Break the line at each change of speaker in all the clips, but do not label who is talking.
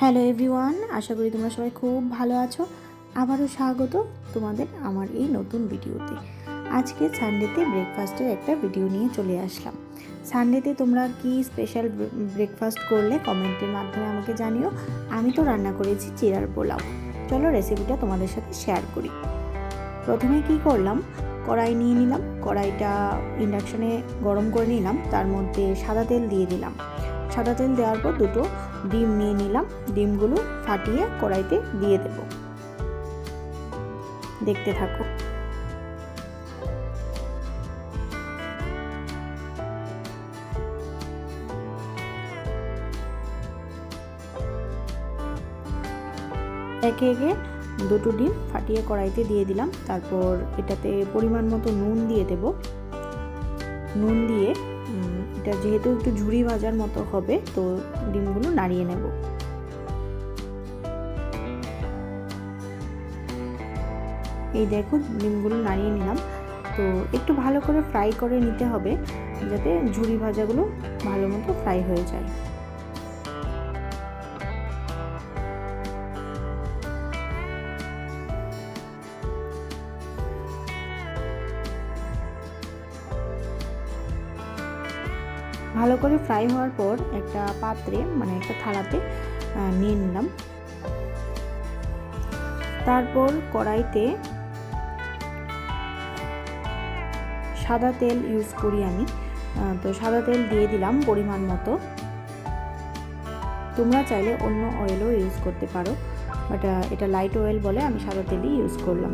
Hello everyone, আশা করি তোমরা সবাই খুব ভালো আছো। আবারও স্বাগত তোমাদের আমার এই নতুন ভিডিওতে। আজকে সানডেতে ব্রেকফাস্টের একটা ভিডিও নিয়ে চলে আসলাম। সানডেতে তোমরা কি স্পেশাল ব্রেকফাস্ট করলে কমেন্টের মাধ্যমে আমাকে জানিও। আমি তো রান্না করেছি চিরার পোলাও। চলো রেসিপিটা তোমাদের সাথে শেয়ার করি। প্রথমে কি করলাম? কড়াই নিয়ে নিলাম। কড়াইটা ইন্ডাকশনে গরম করে নিলাম। তার মধ্যে সাদা তেল দিয়ে দিলাম। সাদা তেল দেওয়ার পর দুটো ডিম নিয়ে নিলাম। ডিমগুলো ফাটিয়ে কড়াইতে দিয়ে দেব। দেখতে থাকো। একে একে দুটো ডিম ফাটিয়ে কড়াইতে দিয়ে দিলাম। তারপর এটাতে পরিমাণ মতো নুন দিয়ে দেব। নুন দিয়ে এটা যেহেতু একটু ঝুড়ি ভাজার মতো হবে, তো ডিমগুলো নাড়িয়ে নেব। এই দেখো, ডিমগুলো নাড়িয়ে নিলাম। তো একটু ভালো করে ফ্রাই করে নিতে হবে, যাতে ঝুড়ি ভাজাগুলো ভালো মতো ফ্রাই হয়ে যায়। ভালো করে ফ্রাই হওয়ার পর একটা পাত্রে মানে একটা থালাতে নিয়ে নিলাম। তারপর কড়াইতে সাদা তেল ইউজ করি আমি। তো সাদা তেল দিয়ে দিলাম পরিমাণ মতো। তোমরা চাইলে অন্য অয়েলও ইউজ করতে পারো বাট এটা লাইট অয়েল বলে আমি সাদা তেলই ইউজ করলাম।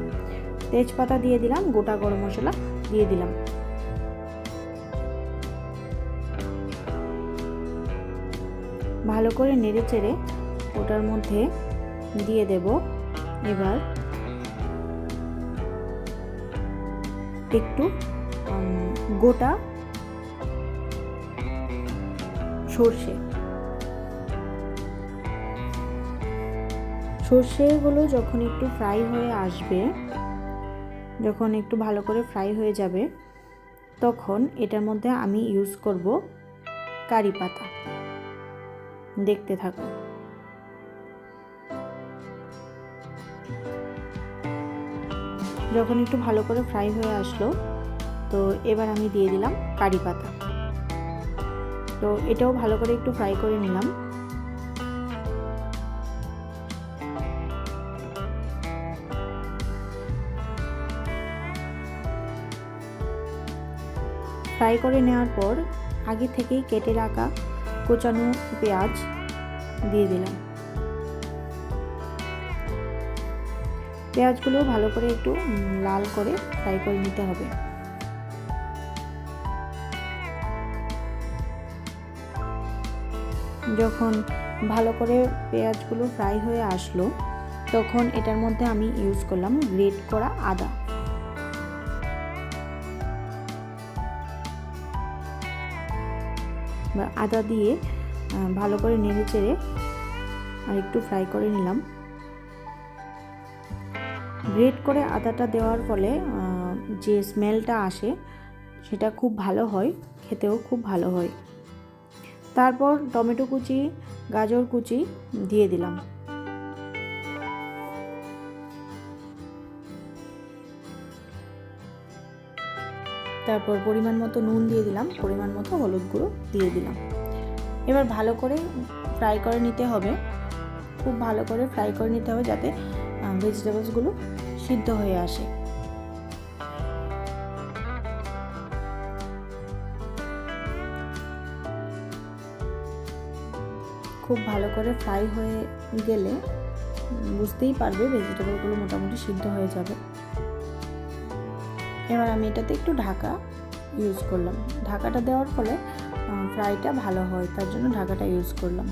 তেজপাতা দিয়ে দিলাম, গোটা গরম মশলা দিয়ে দিলাম। ভালো করে নেড়ে চেড়ে ওটার মধ্যে দিয়ে দেব। এবার একটু গোটা সর্ষে। সর্ষেগুলো যখন একটু ফ্রাই হয়ে আসবে, যখন একটু ভালো করে ফ্রাই হয়ে যাবে, তখন এটার মধ্যে আমি ইউজ করব কারি পাতা। দেখতে থাকো। যখন একটু ভালো করে ফ্রাই হয়ে আসলো, তো এবার আমি দিয়ে দিলাম কারি পাতা। তো এটাও ভালো করে একটু ফ্রাই করে নিলাম। ফ্রাই করে নেওয়ার পর আগে থেকেই কেটে রাখা কোচানো পেঁয়াজ দিয়ে দিলাম। পেঁয়াজগুলো ভালো করে একটু লাল করে ফ্রাই করে নিতে হবে। যখন ভালো করে পেঁয়াজগুলো ফ্রাই হয়ে আসলো, তখন এটার মধ্যে আমি ইউজ করলাম গ্রেট করা আদা। আদা দিয়ে ভালো করে নেড়ে চেড়ে আর একটু ফ্রাই করে নিলাম। গ্রেট করে আদাটা দেওয়ার ফলে যে স্মেলটা আসে, সেটা খুব ভালো হয়, খেতেও খুব ভালো হয়। তারপর টমেটো কুচি, গাজর কুচি দিয়ে দিলাম। তারপর পরিমাণ মতো নুন দিয়ে দিলাম, পরিমাণ মতো হলুদ গুঁড়ো দিয়ে দিলাম। এবার ভালো করে ফ্রাই করে নিতে হবে। খুব ভালো করে ফ্রাই করে নিতে হবে যাতে ভেজিটেবলসগুলো সিদ্ধ হয়ে আসে। খুব ভালো করে ফ্রাই হয়ে গেলে বুঝতেই পারবে ভেজিটেবলগুলো মোটামুটি সিদ্ধ হয়ে যাবে। এবার আমি এটাতে একটু ঢাকা ইউজ করলাম। ঢাকাটা দেওয়ার ফলে ফ্রাইটা ভালো হয়, তার জন্য ঢাকাটা ইউজ করলাম।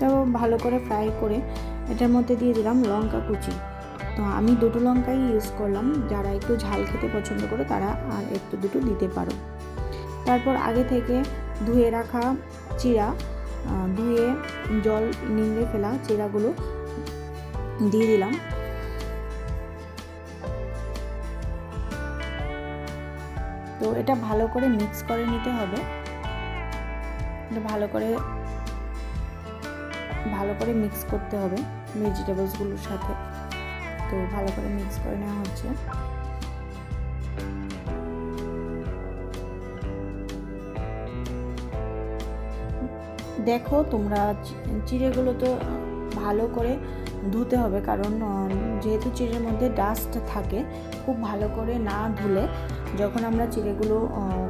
তো ভালো করে ফ্রাই করে এটার মধ্যে দিয়ে দিলাম লঙ্কা কুচি। তো আমি দুটো লঙ্কাই ইউজ করলাম, যারা একটু ঝাল খেতে পছন্দ করে তারা আর একটু দুটো দিতে পারো। তারপর আগে থেকে ধুয়ে রাখা চিরা ধুয়ে জল নিংড়ে ফেলা চিরাগুলো দিয়ে দিলাম। তো এটা ভালো করে মিক্স করে নিতে হবে। এটা ভালো করে ভালো করে মিক্স করতে হবে ভেজিটেবলসগুলোর সাথে। তো ভালো করে মিক্স করে নেওয়া হচ্ছে। দেখো তোমরা চিড়েগুলো তো ভালো করে ধুতে হবে কারণ যেহেতু চিড়ের মধ্যে ডাস্ট থাকে খুব ভালো করে না ধুলে যখন আমরা চিড়েগুলো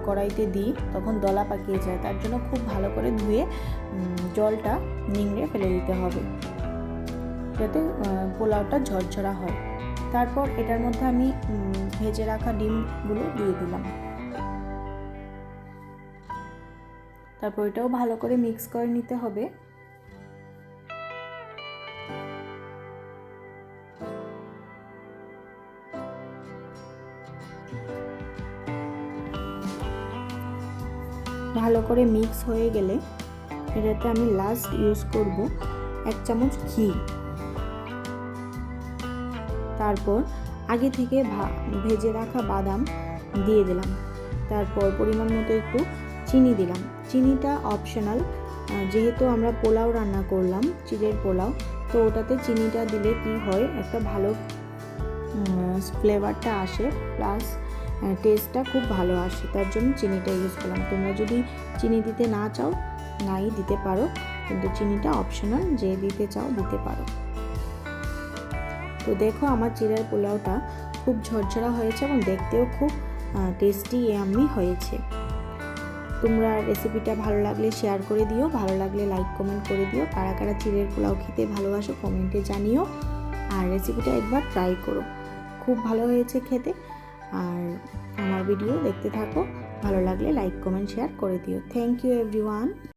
কড়াইতে দিই তখন দলা পাকিয়ে যায়। তার জন্য খুব ভালো করে ধুয়ে জলটা নিংড়ে ফেলে দিতে হবে। যাতে পোলাওটা ঝরঝরা হয়। তারপর এটার মধ্যে আমি ভেজে রাখা ডিমগুলো দিয়ে দিলাম। তারপর এটাও ভালো করে মিক্স করে নিতে হবে। ভালো করে মিক্স হয়ে গেলে এটাতে আমি লাস্ট ইউজ করব এক চামচ ঘি। তারপর আগে থেকে ভেজে রাখা বাদাম দিয়ে দিলাম। তারপর পরিমাণ মতো একটু চিনি দিলাম। চিনিটা অপশনাল যেহেতু আমরা পোলাও রান্না করলাম চিড়ের পোলাও, তো ওটাতে চিনিটা দিলে কি হয়? একটা ভালো ফ্লেভারটা আসে প্লাস টেস্টটা খুব ভালো আসে, তার জন্য চিনিটা ইউজ করলাম। তোমরা যদি চিনি দিতে না চাও, নাই দিতে পারো, কিন্তু চিনিটা অপশনাল যে দিতে চাও, দিতে পারো। তো দেখো আমার চিড়ের পোলাওটা খুব ঝরঝরা হয়েছে এবং দেখতেও খুব টেস্টি ইয়াম্মি হয়েছে। তোমরা রেসিপিটা ভালো লাগলে শেয়ার করে দিও, ভালো লাগলে লাইক কমেন্ট করে দিও। কারা কারা চিড়ের পোলাও খেতে ভালোবাসো কমেন্টে জানিও। আর রেসিপিটা একবার ট্রাই করো। খুব ভালো হয়েছে খেতে। আর আমার ভিডিও দেখতে থাকো। ভালো লাগলে লাইক কমেন্ট শেয়ার করে দিও। Thank you everyone